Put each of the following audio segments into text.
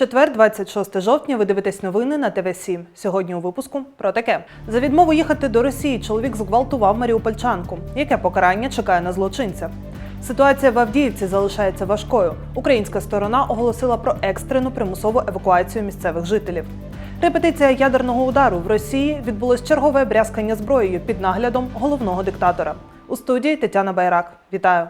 Четвер, 26 жовтня, ви дивитесь новини на ТВ 7 Сьогодні у випуску про таке: за відмову їхати до Росії чоловік зґвалтував маріупольчанку. Яке покарання чекає на злочинця? Ситуація в Авдіївці залишається важкою. Українська сторона оголосила про екстрену примусову евакуацію місцевих жителів. Репетиція ядерного удару в Росії відбулось чергове брязкання зброєю під наглядом головного диктатора. У студії Тетяна Байрак. Вітаю.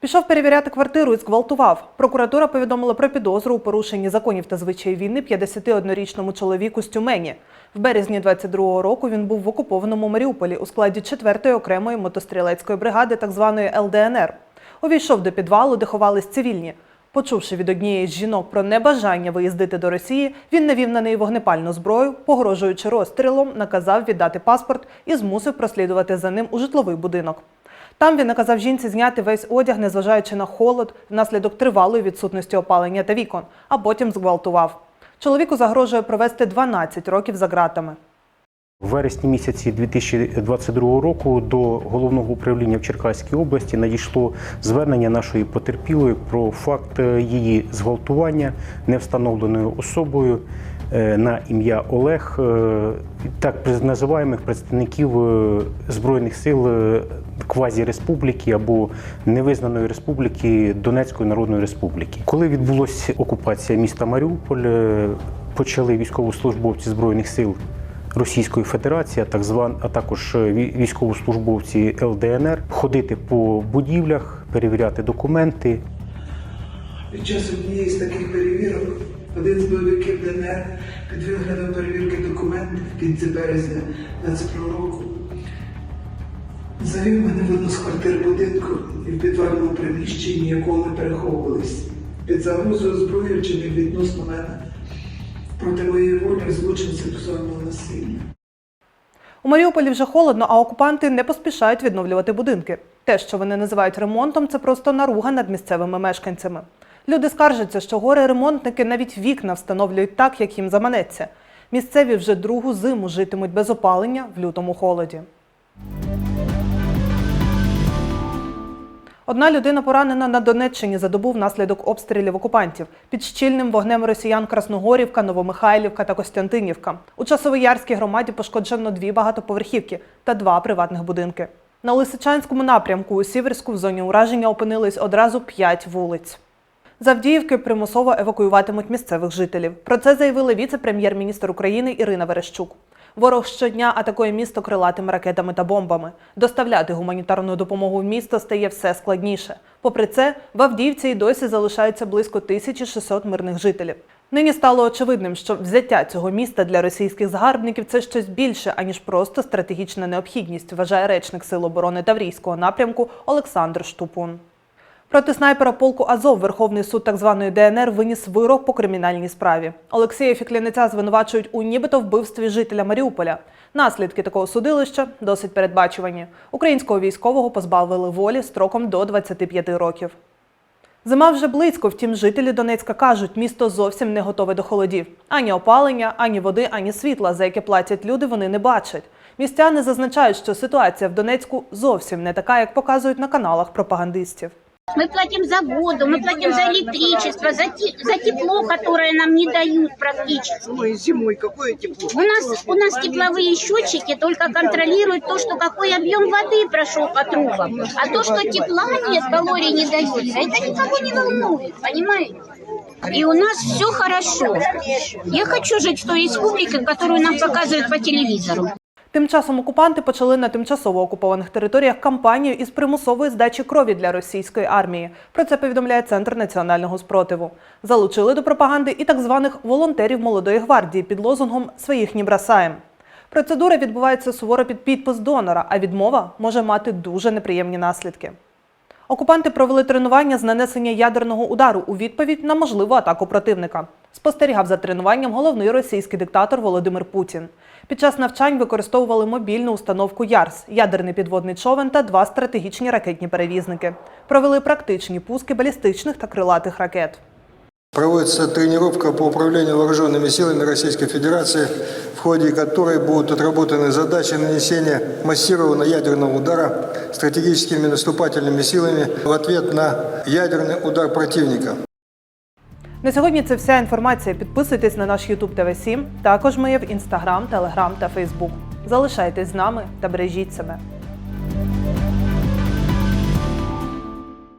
Пішов перевіряти квартиру і зґвалтував. Прокуратура повідомила про підозру у порушенні законів та звичаїв війни 51-річному чоловіку з Тюмені. В березні 22-го року він був в окупованому Маріуполі у складі 4-ї окремої мотострілецької бригади, так званої ЛДНР. Увійшов до підвалу, де ховались цивільні. Почувши від однієї з жінок про небажання виїздити до Росії, він навів на неї вогнепальну зброю, погрожуючи розстрілом, наказав віддати паспорт і змусив прослідувати за ним у житловий будинок. Там він наказав жінці зняти весь одяг, незважаючи на холод, внаслідок тривалої відсутності опалення та вікон, а потім зґвалтував. Чоловіку загрожує провести 12 років за ґратами. В вересні місяці 2022 року до головного управління в Черкаській області надійшло звернення нашої потерпілої про факт е, її зґвалтування невстановленою особою е, на ім'я Олег, е, так називаємих представників збройних сил квазі-республіки або невизнаної республіки Донецької Народної Республіки. Коли відбулася окупація міста Маріуполь, е, почали військовослужбовці збройних сил Російської Федерації, так зван, а також е, військовослужбовці ЛДНР, ходити по будівлях, перевіряти документи. Під час однієї з таких перевірок один з бойовиків ДНР під виглядом перевірки документів кінці березня 22 року завів мене в одну з квартир будинку і в підвальному приміщенні, якого ми переховувались. Під загрозою зброї вчинив відносно мене проти моєї волі злочин сексуального насилля. У Маріуполі вже холодно, а окупанти не поспішають відновлювати будинки. Те, що вони називають ремонтом, це просто наруга над місцевими мешканцями. Люди скаржаться, що горе ремонтники навіть вікна встановлюють так, як їм заманеться. Місцеві вже другу зиму житимуть без опалення в лютому холоді. Одна людина поранена на Донеччині за добу внаслідок обстрілів окупантів під щільним вогнем росіян Красногорівка, Новомихайлівка та Костянтинівка. У Часовоярській громаді пошкоджено дві багатоповерхівки та два приватних будинки. На Лисичанському напрямку у Сіверську в зоні ураження опинились одразу п'ять вулиць. З Авдіївки примусово евакуюватимуть місцевих жителів. Про це заявила віце-прем'єр-міністр України Ірина Верещук. Ворог щодня атакує місто крилатими ракетами та бомбами. Доставляти гуманітарну допомогу в місто стає все складніше. Попри це, в Авдіївці й досі залишається близько 1600 мирних жителів. Нині стало очевидним, що взяття цього міста для російських загарбників це щось більше, аніж просто стратегічна необхідність, вважає речник Сил оборони Таврійського напрямку Олександр Штупун. Проти снайпера полку Азов Верховний суд так званої ДНР виніс вирок по кримінальній справі. Олексія Фіклянеця звинувачують у нібито вбивстві жителя Маріуполя. Наслідки такого судилища досить передбачувані. Українського військового позбавили волі строком до 25 років. Зима вже близько, втім, жителі Донецька кажуть, місто зовсім не готове до холодів. Ані опалення, ані води, ані світла, за яке платять люди, вони не бачать. Містяни зазначають, що ситуація в Донецьку зовсім не така, як показують на каналах пропагандистів. Мы платим за воду, мы платим за электричество, за, те- за тепло, которое нам не дают практически. Ой, зимой какое тепло. У нас, у нас тепловые счетчики только контролируют то, что какой объем воды прошел по трубам. А то, что тепла нет, калорий не дается, это никого не волнует, понимаете? И у нас все хорошо. Я хочу жить в той республике, которую нам показывают по телевизору. Тим часом окупанти почали на тимчасово окупованих територіях кампанію із примусової здачі крові для російської армії. Про це повідомляє Центр національного спротиву. Залучили до пропаганди і так званих волонтерів молодої гвардії під лозунгом «Своїх не бросаєм». Процедура відбувається суворо під підпис донора, а відмова може мати дуже неприємні наслідки. Окупанти провели тренування з нанесення ядерного удару у відповідь на можливу атаку противника. Спостерігав за тренуванням головний російський диктатор Володимир Путін. Під час навчань використовували мобільну установку ЯРС, ядерний підводний човен та два стратегічні ракетні перевізники. Провели практичні пуски балістичних та крилатих ракет. Проводится тренировка по управлению вооруженными силами Российской Федерации, в ходе которой будут отработаны задачи нанесения массированного ядерного удара стратегическими наступательными силами в ответ на ядерный удар противника. На сьогодні це вся інформація. Підписуйтесь на наш YouTube ТВ 7 Також ми є в Instagram, Telegram та Facebook. Залишайтесь з нами та бережіть себе.